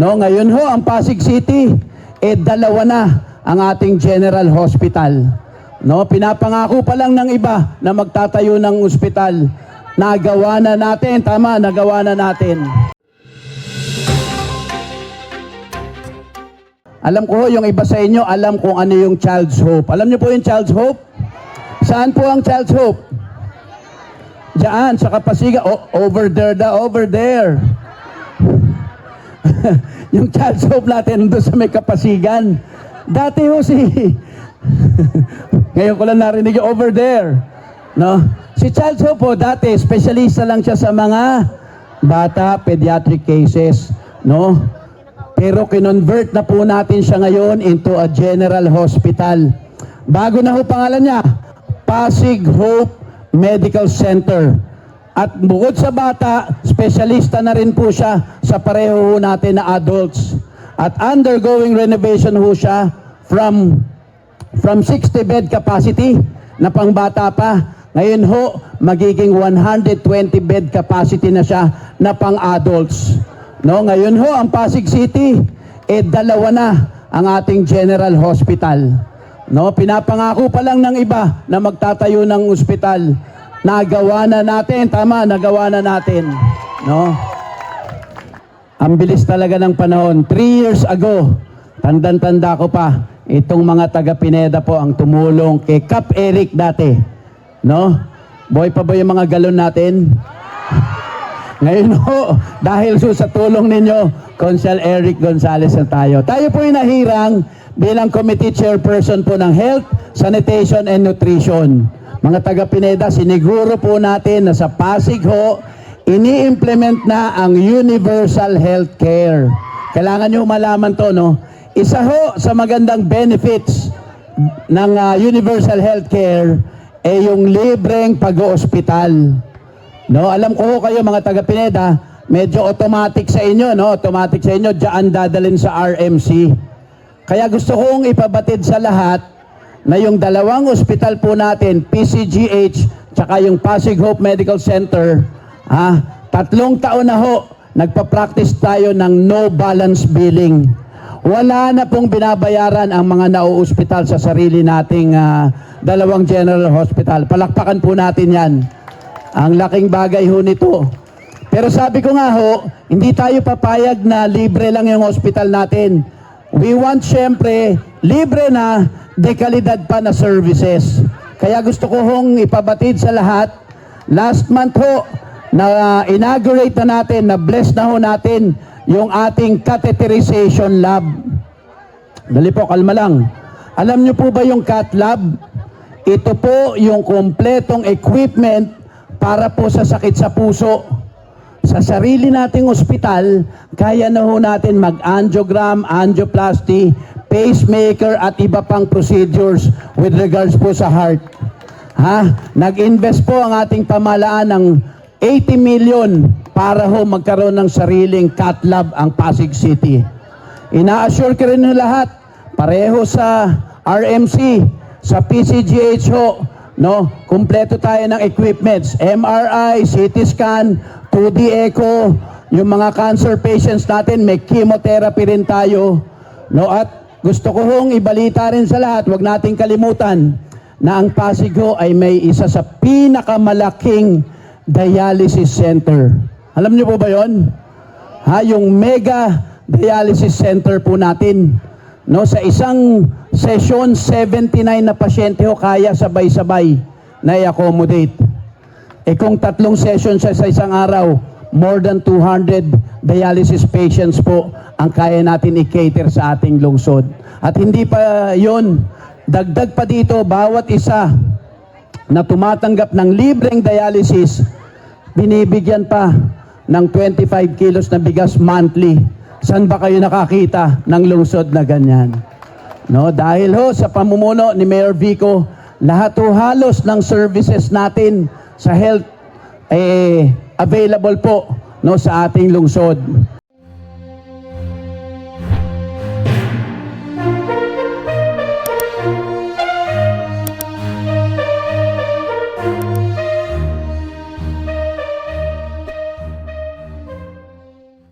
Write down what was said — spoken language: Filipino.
No, ngayon ho ang Pasig City eh dalawa na ang ating General Hospital. No, pinapangako pa lang ng iba na magtatayo ng ospital. Nagawa na natin, tama, nagawa na natin. Alam ko ho, yung iba sa inyo, alam kung ano yung Child's Hope. Alam niyo po yung Child's Hope? Saan po ang Child's Hope? Diyan, sa Kapasiga. O, over there da, over there. yung Child's Hope natin doon sa may Kapasigan. Dati ho si... Ngayon ko lang narinig yung over there. No? Si Child's Hope po, dati, specialista lang siya sa mga bata, pediatric cases. No? Pero kinonvert na po natin siya ngayon into a general hospital. Bago na ho pangalan niya, Pasig Hope Medical Center. At bukod sa bata, specialista na rin po siya sa pareho ho natin na adults. At undergoing renovation ho siya from from 60 bed capacity na pangbata pa. Ngayon ho, magiging 120 bed capacity na siya na pang adults. No, ngayon ho, ang Pasig City, eh dalawa na ang ating General Hospital. No, pinapangako pa lang ng iba na magtatayo ng ospital. Nagawa na natin, tama, nagawa na natin. No? Ang bilis talaga ng panahon. Three years ago, tandan-tanda ko pa, itong mga taga Pineda po ang tumulong kay Cap Eric dati. No? Boy pa ba yung mga galon natin? Ngayon ho, dahil so sa tulong ninyo, Consul Eric Gonzales na tayo. Tayo po yung nahirang bilang committee chairperson po ng Health, Sanitation and Nutrition. Mga taga Pineda, siniguro po natin na sa Pasig ho, ini-implement na ang universal health care. Kailangan nyo malaman to, no? Isa ho sa magandang benefits ng ah, universal health care ay yung libreng pag-oospital. No, alam ko ho kayo mga taga Pineda, medyo automatic sa inyo, no? Automatic sa inyo diyan dadalhin sa RMC. Kaya gusto kong ipabatid sa lahat na yung dalawang ospital po natin, PCGH, tsaka yung Pasig Hope Medical Center, ah, tatlong taon na ho, nagpa-practice tayo ng no balance billing. Wala na pong binabayaran ang mga nauospital sa sarili nating ah, dalawang general hospital. Palakpakan po natin yan. Ang laking bagay ho nito. Pero sabi ko nga ho, hindi tayo papayag na libre lang yung hospital natin. We want syempre libre na dekalidad pa na services. Kaya gusto ko hong ipabatid sa lahat, last month ho, na inaugurate na natin, na bless na ho natin yung ating catheterization lab. Dali po, kalma lang. Alam niyo po ba yung cath lab? Ito po yung kompletong equipment para po sa sakit sa puso. Sa sarili nating ospital, kaya na ho natin mag-angiogram, angioplasty, pacemaker at iba pang procedures with regards po sa heart. Ha? Nag-invest po ang ating pamalaan ng 80 million para ho magkaroon ng sariling cath lab ang Pasig City. Ina-assure ko rin lahat, pareho sa RMC, sa PCGH ho, no? Kumpleto tayo ng equipments, MRI, CT scan, 2D echo, yung mga cancer patients natin, may chemotherapy rin tayo, no? At gusto ko hong ibalita rin sa lahat, wag nating kalimutan na ang Pasig ay may isa sa pinakamalaking dialysis center. Alam niyo po ba 'yon? Ha, yung mega dialysis center po natin. No, sa isang session 79 na pasyente ho kaya sabay-sabay na i-accommodate. Eh kung tatlong session siya sa isang araw, more than 200 dialysis patients po ang kaya natin i-cater sa ating lungsod. At hindi pa yon, dagdag pa dito, bawat isa na tumatanggap ng libreng dialysis, binibigyan pa ng 25 kilos na bigas monthly. Saan ba kayo nakakita ng lungsod na ganyan? No, dahil ho sa pamumuno ni Mayor Vico, lahat ho halos ng services natin sa health eh available po no sa ating lungsod.